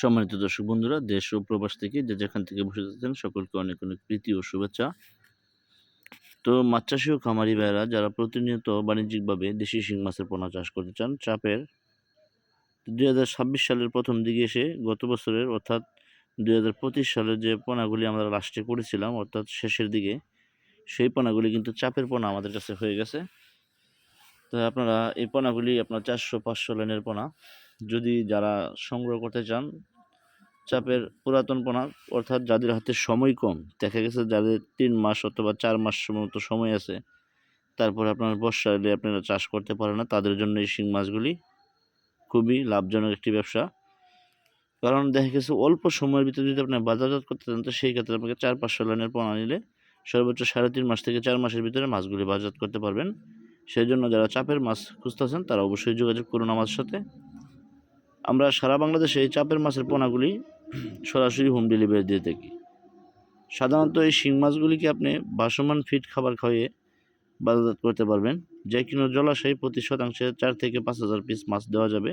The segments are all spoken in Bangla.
সম্মানিত দর্শক বন্ধুরা, দেশ ও প্রবাস থেকে যে যেখান থেকে বসে যাচ্ছেন সকলকে অনেক অনেক প্রীতি ও শুভেচ্ছা। তো মাছ চাষি ও খামারি ভাইয়েরা, যারা প্রতিনিয়ত বাণিজ্যিকভাবে দেশি শিং মাছের পোনা চাষ করতে চান, চাপের দুই হাজার ছাব্বিশ সালের প্রথম দিকে এসে গত বছরের অর্থাৎ দুই হাজার পঁচিশ সালের যে পোনাগুলি আমরা লাস্টে করেছিলাম, অর্থাৎ শেষের দিকে, সেই পোনাগুলি কিন্তু চাপের পোনা আমাদের কাছে হয়ে গেছে। তো আপনারা এই পোনাগুলি আপনার চারশো পাঁচশো লাইনের পোনা যদি যারা সংগ্রহ করতে চান, চাপের পুরাতন পোনা অর্থাৎ যাদের হাতে সময় কম, দেখা গেছে যাদের তিন মাস অথবা চার মাস মতো সময় আছে, তারপর আপনার বর্ষা এলে আপনারা চাষ করতে পারেন না, তাদের জন্য এই শিং মাছগুলি খুবই লাভজনক একটি ব্যবসা। কারণ দেখা গেছে অল্প সময়ের ভিতরে যদি আপনার বাজারজাত করতে চান, তো সেই ক্ষেত্রে আপনাকে চার পাঁচশো লাইনের পোনা নিলে সর্বোচ্চ সাড়ে তিন মাস থেকে চার মাসের ভিতরে মাছগুলি বাজারজাত করতে পারবেন। সেই জন্য যারা চাপের মাছ খুঁজতেছেন, তারা অবশ্যই যোগাযোগ করুন আমার সাথে। আমরা সারা বাংলাদেশে এই চাপের মাছের পোনাগুলি সরাসরি হোম ডেলিভারি দিয়ে থাকি। সাধারণত এই শিং মাছগুলিকে আপনি ভাসমান ফিট খাবার খাইয়ে বাজারজাত করতে পারবেন। যে কিনো জলাশয়ে প্রতি শতাংশে চার থেকে পাঁচ হাজার পিস মাছ দেওয়া যাবে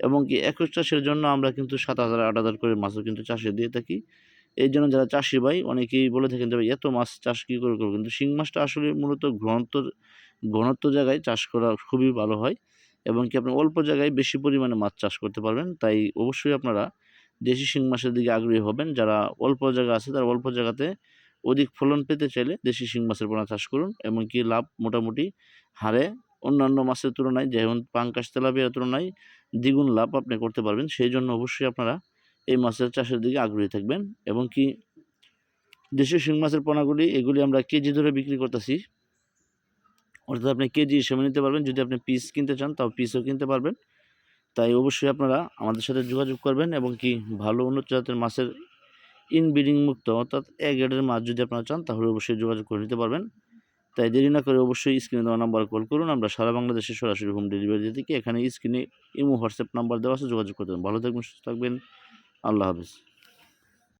এবং কি একুশ চাষের জন্য আমরা কিন্তু সাত হাজার, আট হাজার করে মাছও কিন্তু চাষে দিয়ে থাকি। এই জন্য যারা চাষি ভাই, অনেকেই বলে থাকেন যে এত মাছ চাষ কী করে করব? কিন্তু শিং মাছটা আসলে মূলত ঘনত্ব ঘনত্ব জায়গায় চাষ করা খুবই ভালো হয়। এবং কি আপনি অল্প জায়গায় বেশি পরিমাণে মাছ চাষ করতে পারবেন। তাই অবশ্যই আপনারা দেশি শিং মাছের দিকে আগ্রহী হবেন। যারা অল্প জায়গা আছে, তারা অল্প জায়গাতে অধিক ফলন পেতে চাইলে দেশি শিং মাছের পোনা চাষ করুন। এমনকি লাভ মোটামুটি হারে অন্যান্য মাছের তুলনায়, যেমন পাঙ্কাশ তেলাপিয়ার তুলনায় দ্বিগুণ লাভ আপনি করতে পারবেন। সেই জন্য অবশ্যই আপনারা এই মাছের চাষের দিকে আগ্রহী থাকবেন। এবং কি দেশীয় শিং মাছের পোনাগুলি, এগুলি আমরা কেজি ধরে বিক্রি করতেছি। অর্থাৎ আপনি কেজি হিসেবে নিতে পারবেন। যদি আপনি পিস কিনতে চান, তাও পিসও কিনতে পারবেন। তাই অবশ্যই আপনারা আমাদের সাথে যোগাযোগ করবেন এবং কি ভালো উন্নত জাতের মাছের ইনব্রিডিং মুক্ত অর্থাৎ এক গ্রেডের মাছ যদি আপনারা চান, তাহলে অবশ্যই যোগাযোগ করে নিতে পারবেন। তাই দেরি না করে অবশ্যই স্ক্রিনে দেওয়া নাম্বার কল করুন। আমরা সারা বাংলাদেশে সরাসরি হোম ডেলিভারি দিয়ে এখানে স্ক্রিনে ইমো হোয়াটসঅ্যাপ নাম্বার দেওয়া আছে, যোগাযোগ করতে ভালো থাকবেন, সুস্থ থাকবেন। আল্লাহ হাফিজ।